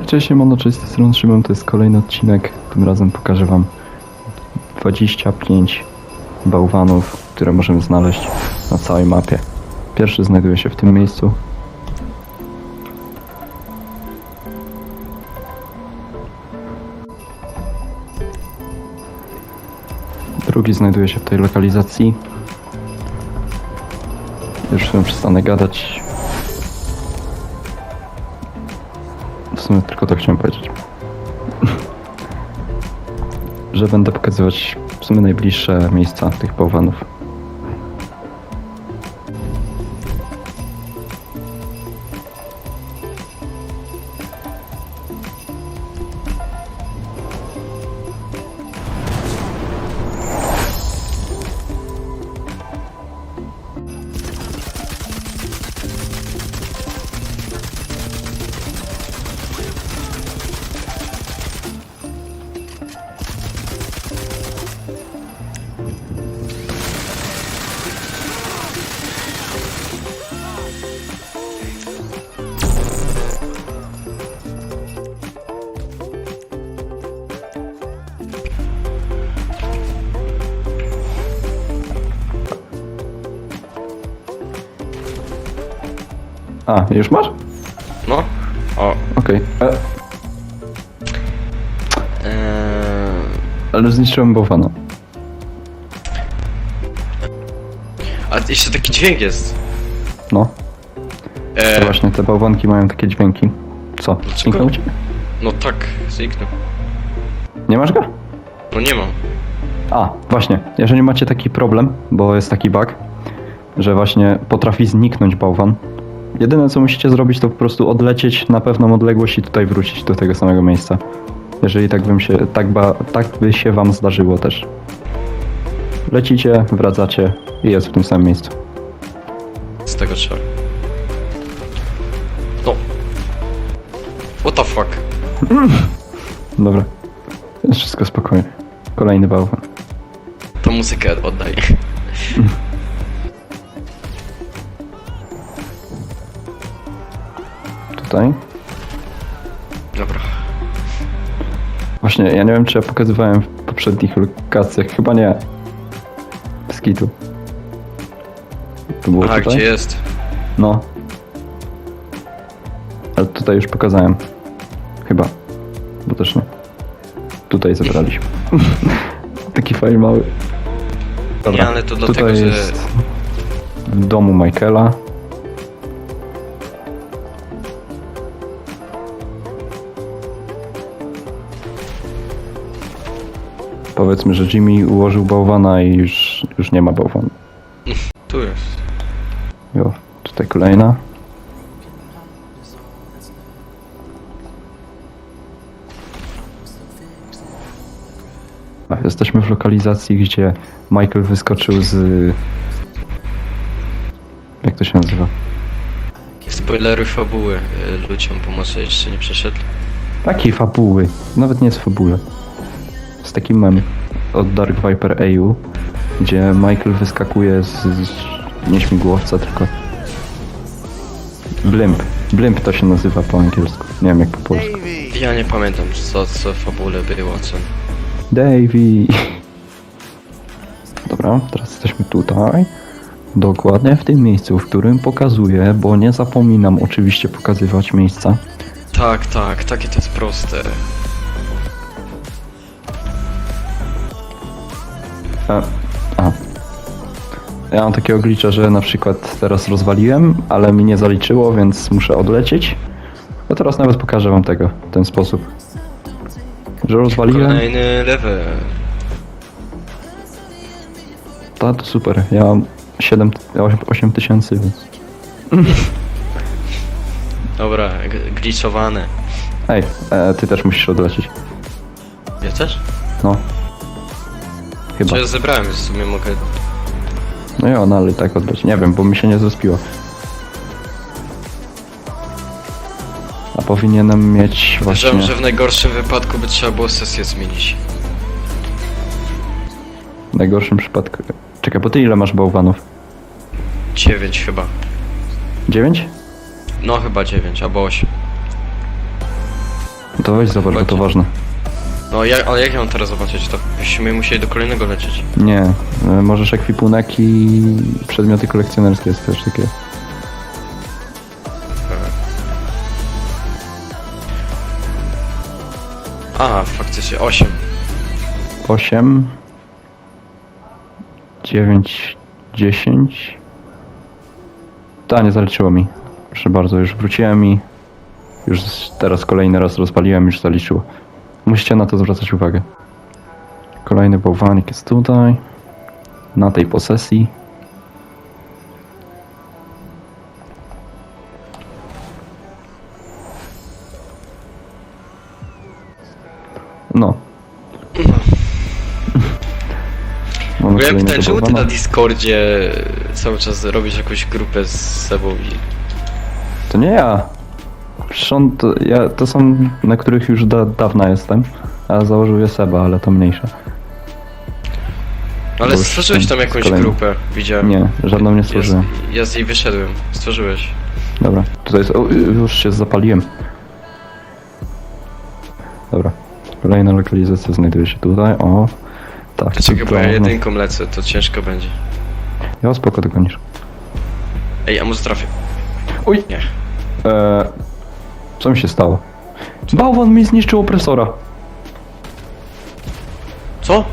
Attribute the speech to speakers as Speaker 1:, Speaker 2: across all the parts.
Speaker 1: Cześć, siemano, cześć, z tej strony Szymon, to jest kolejny odcinek. Tym razem pokażę wam 25 bałwanów, które możemy znaleźć na całej mapie. Pierwszy znajduje się w tym miejscu. Drugi znajduje się w tej lokalizacji. Już sobie przestanę gadać. Sumie tylko to chciałem powiedzieć. Że będę pokazywać w sumie najbliższe miejsca tych bałwanów. A, już masz?
Speaker 2: No. O.
Speaker 1: Okej. E,
Speaker 2: Eee,
Speaker 1: Ale zniszczyłem bałwana.
Speaker 2: a jeszcze taki dźwięk jest.
Speaker 1: No, to
Speaker 2: Eee,
Speaker 1: właśnie te bałwanki mają takie dźwięki. Co? Zniknął ci?
Speaker 2: no tak, zniknął.
Speaker 1: Nie masz go?
Speaker 2: No nie mam.
Speaker 1: A, właśnie, jeżeli macie taki problem, bo jest taki bug, że właśnie potrafi zniknąć bałwan, jedyne co musicie zrobić to po prostu odlecieć na pewną odległość i tutaj wrócić do tego samego miejsca. Jeżeli tak, bym się, tak, ba, tak by się wam zdarzyło też. Lecicie, wracacie i jest w tym samym miejscu.
Speaker 2: Z tego trzeba. No. What the fuck?
Speaker 1: Dobra, jest wszystko spokojnie. Kolejny bałwan.
Speaker 2: To muzykę oddaję.
Speaker 1: Tutaj.
Speaker 2: Dobra.
Speaker 1: Właśnie, ja nie wiem czy ja pokazywałem w poprzednich lokacjach, chyba nie. Skitu. To było
Speaker 2: Aha,
Speaker 1: tutaj?
Speaker 2: gdzie jest?
Speaker 1: No. Ale tutaj już pokazałem. Chyba. Bo też nie. Tutaj zebraliśmy. Taki fajny mały.
Speaker 2: Nie, ale to dlatego,
Speaker 1: tutaj
Speaker 2: że...
Speaker 1: jest w domu Michaela. Powiedzmy, że Jimmy ułożył bałwana i już, już nie ma bałwana.
Speaker 2: Tu jest.
Speaker 1: Jo, tutaj kolejna. A, jesteśmy w lokalizacji, gdzie Michael wyskoczył z... Jak to się nazywa?
Speaker 2: Spoilery fabuły e, ludziom pomocy jeszcze nie przeszedł.
Speaker 1: Takiej fabuły. Nawet nie jest fabule. Z takim mem od Dark Viper AU, gdzie Michael wyskakuje z, z nie śmigłowca, tylko blimp. Blimp to się nazywa po angielsku. Nie wiem jak po polsku.
Speaker 2: Ja nie pamiętam co, co w fabule było, co...
Speaker 1: Davy. Dobra, teraz jesteśmy tutaj. Dokładnie w tym miejscu, w którym pokazuję, bo nie zapominam oczywiście pokazywać miejsca.
Speaker 2: Tak, tak, takie to jest proste.
Speaker 1: A, a. Ja mam takiego glitcha, że na przykład teraz rozwaliłem, ale mi nie zaliczyło, więc muszę odlecieć. Ja teraz nawet pokażę wam tego, w ten sposób. Że rozwaliłem,
Speaker 2: Kolejny level.
Speaker 1: to, to super. Ja mam 7, 8 tysięcy, więc...
Speaker 2: Dobra, g- glitchowane.
Speaker 1: Ej, e, ty też musisz odlecieć.
Speaker 2: Ja też?
Speaker 1: No. Chyba.
Speaker 2: Ja zebrałem, w sumie mogę...
Speaker 1: No jo, no ale i tak odleć. Nie wiem, bo mi się nie zespiło. A powinienem mieć właśnie...
Speaker 2: Uważam, że w najgorszym wypadku by trzeba było sesję zmienić.
Speaker 1: W najgorszym przypadku... Czekaj, bo ty ile masz bałwanów?
Speaker 2: 9 chyba.
Speaker 1: 9?
Speaker 2: No chyba 9 albo 8.
Speaker 1: To weź zobacz, bo to ważne.
Speaker 2: No jak, ale jak ja mam teraz zobaczyć to? Byśmy musieli do kolejnego lecieć.
Speaker 1: Nie, e, możesz ekwipunek i przedmioty kolekcjonerskie jest też takie.
Speaker 2: Aha, faktycznie 8.
Speaker 1: 8, 9, 10. Ta, nie zaliczyło mi. Proszę bardzo, już wróciłem i już teraz kolejny raz rozpaliłem, już zaliczyło. Musicie na to zwracać uwagę. Kolejny bałwanik jest tutaj, na tej posesji. No. Mamy
Speaker 2: Bo ja
Speaker 1: kolejnego
Speaker 2: pytałem, czemu ty
Speaker 1: bałwana.
Speaker 2: na Discordzie cały czas robisz jakąś grupę z sobą i...
Speaker 1: To nie ja. To, ja, to są, na których już da, dawna jestem. A założył je Seba, ale to mniejsze.
Speaker 2: Ale
Speaker 1: Bo już
Speaker 2: stworzyłeś tam jakąś
Speaker 1: kolejny.
Speaker 2: grupę, widziałem.
Speaker 1: Nie, żadną nie
Speaker 2: Ja
Speaker 1: stworzyłem.
Speaker 2: ja z niej wyszedłem, stworzyłeś.
Speaker 1: Dobra, tutaj jest, o, już się zapaliłem. Dobra, kolejna lokalizacja znajduje się tutaj, o. Tak,
Speaker 2: Czekaj, bo ja
Speaker 1: cudownie.
Speaker 2: jedynką lecę, to ciężko będzie.
Speaker 1: Ja spoko dogonisz.
Speaker 2: Ej, a może trafię?
Speaker 1: Uj!
Speaker 2: Nie.
Speaker 1: Eee, co mi się stało? Bałwan mi zniszczył opresora.
Speaker 2: Co?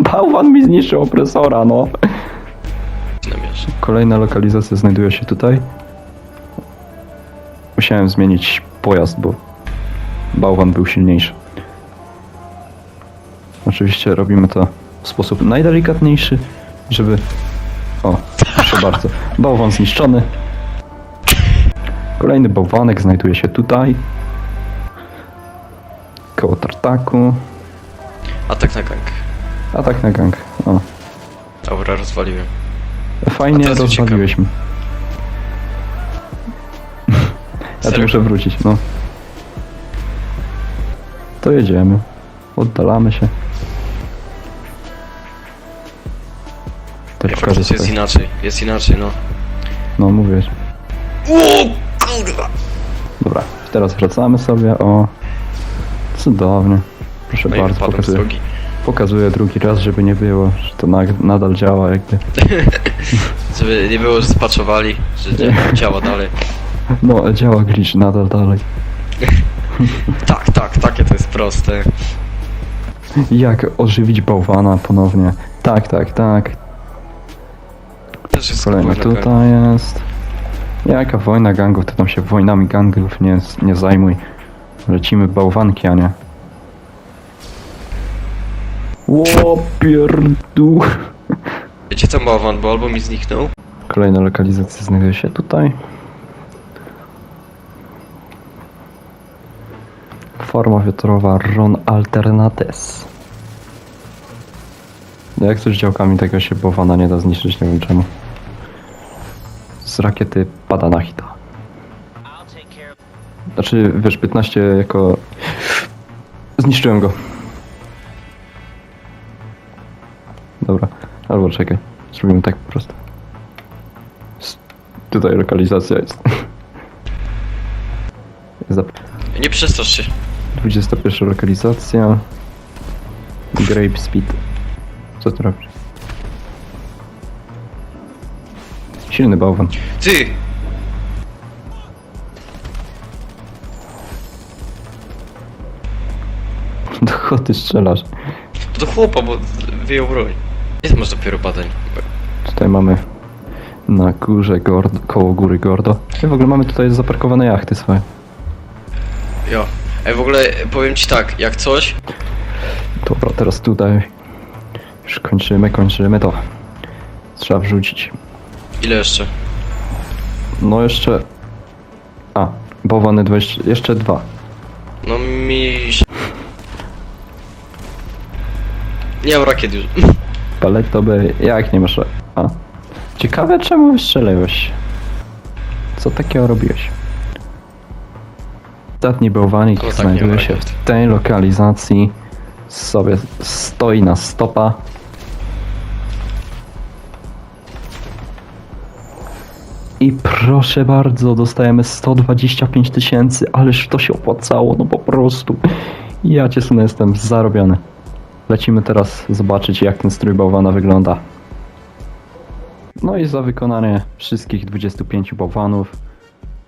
Speaker 1: Bałwan mi zniszczył opresora, no. Kolejna lokalizacja znajduje się tutaj. Musiałem zmienić pojazd, bo bałwan był silniejszy. Oczywiście robimy to w sposób najdelikatniejszy, żeby... O, proszę bardzo. Bałwan zniszczony. Kolejny bałwanek znajduje się tutaj. Koło tartaku.
Speaker 2: Atak na gang.
Speaker 1: Atak na gang. O,
Speaker 2: Dobra, rozwaliłem.
Speaker 1: fajnie
Speaker 2: teraz uciekam.
Speaker 1: rozbawiłeś mi. Ja tu
Speaker 2: Serio?
Speaker 1: muszę wrócić, no. To jedziemy. Oddalamy się. Też
Speaker 2: Ja
Speaker 1: pokażę
Speaker 2: faktycznie jest inaczej, jest inaczej, no.
Speaker 1: No mówię.
Speaker 2: O kurwa!
Speaker 1: Dobra, teraz wracamy sobie. O. Cudownie. Proszę
Speaker 2: No i
Speaker 1: bardzo,
Speaker 2: z
Speaker 1: pokazuję,
Speaker 2: drogi.
Speaker 1: pokazuję drugi raz, żeby nie było, że to na, nadal działa jakby.
Speaker 2: Żeby nie było, że spaczowali, że działa dalej.
Speaker 1: No, działa glitch nadal dalej.
Speaker 2: Tak, tak, takie to jest proste.
Speaker 1: Jak ożywić bałwana ponownie? Tak, tak, tak.
Speaker 2: Też jest
Speaker 1: Kolejny
Speaker 2: kurwa,
Speaker 1: tutaj jest. Jaka wojna gangów? Ty tam się wojnami gangów nie, nie zajmuj. Lecimy bałwanki, a nie. Ło, pierdu.
Speaker 2: Wiecie co, bałwan, bo albo mi zniknął,
Speaker 1: Kolejna lokalizacja znajduje się tutaj. Forma wiatrowa Ron Alternates. No Jak coś działkami tego się bałwana nie da zniszczyć, nie wiem czemu. Z rakiety pada na hita. Znaczy, wiesz, 15 jako... Zniszczyłem go. Dobra, albo czekaj. Zrobimy tak po prostu. S- Tutaj lokalizacja jest. Zap-
Speaker 2: nie przestrasz się.
Speaker 1: 21 lokalizacja. Grape Speed. Co ty robisz? Silny bałwan.
Speaker 2: Ty!
Speaker 1: Do choty strzelasz.
Speaker 2: To do chłopa, bo wyjął broń. Jest masz dopiero badań.
Speaker 1: Tutaj mamy na górze Gordo, koło góry Gordo. I w ogóle mamy tutaj zaparkowane jachty swoje.
Speaker 2: Jo. Ej, w ogóle powiem ci tak, jak coś,
Speaker 1: Dobra, teraz tutaj już kończymy, kończymy to. Trzeba wrzucić.
Speaker 2: Ile jeszcze?
Speaker 1: No jeszcze... A, bałwany 20... Jeszcze dwa.
Speaker 2: No mi... się- Nie mam rakiet już.
Speaker 1: Paletowy... Jak nie masz... A. Ciekawe czemu wystrzeliłeś. Co takiego robiłeś? Ostatni bałwanik
Speaker 2: No tak, nie
Speaker 1: znajduje się
Speaker 2: rakiet.
Speaker 1: w tej lokalizacji. Sobie stoi na stopa. I proszę bardzo, dostajemy 125 tysięcy, ależ to się opłacało, no po prostu. Ja cię sunę, jestem zarobiony. Lecimy teraz zobaczyć, jak ten strój bałwana wygląda. No i za wykonanie wszystkich 25 bałwanów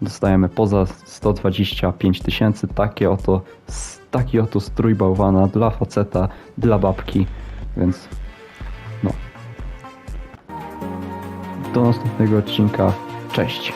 Speaker 1: dostajemy poza 125 tysięcy takie oto, taki oto strój bałwana dla faceta, dla babki, więc no. Do następnego odcinka. Cześć.